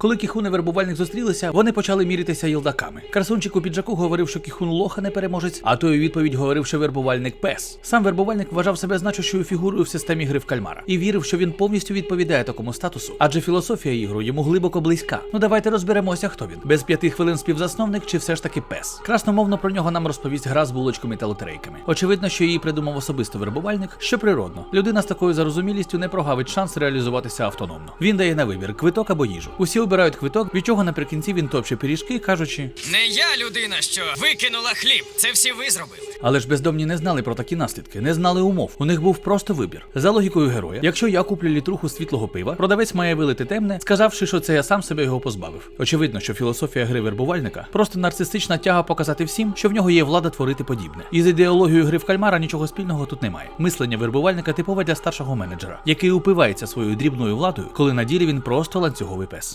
Коли Кіхун і вербувальник зустрілися, вони почали міритися їлдаками. Красунчик у піджаку говорив, що Кіхун лоха не переможець, а той у відповідь говорив, що вербувальник пес. Сам вербувальник вважав себе значущою фігурою в системі гри в кальмара і вірив, що він повністю відповідає такому статусу, адже філософія ігру йому глибоко близька. Ну давайте розберемося, хто він. Без п'яти хвилин співзасновник чи все ж таки пес. Красномовно про нього нам розповість гра з булочками та лотерейками. Очевидно, що її придумав особисто вербувальник, що природно. Людина з такою зарозумілістю не прогавить шанс реалізуватися автономно. Він дає на вибір квиток або їжу. Усі обирають квиток, від чого наприкінці він топче пиріжки, кажучи. Не я людина, що викинула хліб. Це всі ви зробили. Але ж бездомні не знали про такі наслідки, не знали умов. У них був просто вибір. За логікою героя, якщо я куплю літруху світлого пива, продавець має вилити темне, сказавши, що це я сам себе його позбавив. Очевидно, що філософія гри вербувальника просто нарцистична тяга показати всім, що в нього є влада творити подібне. І з ідеологією гри в кальмара нічого спільного тут немає. Мислення вербувальника типове для старшого менеджера, який упивається своєю дрібною владою, коли на ділі він просто ланцюговий пес.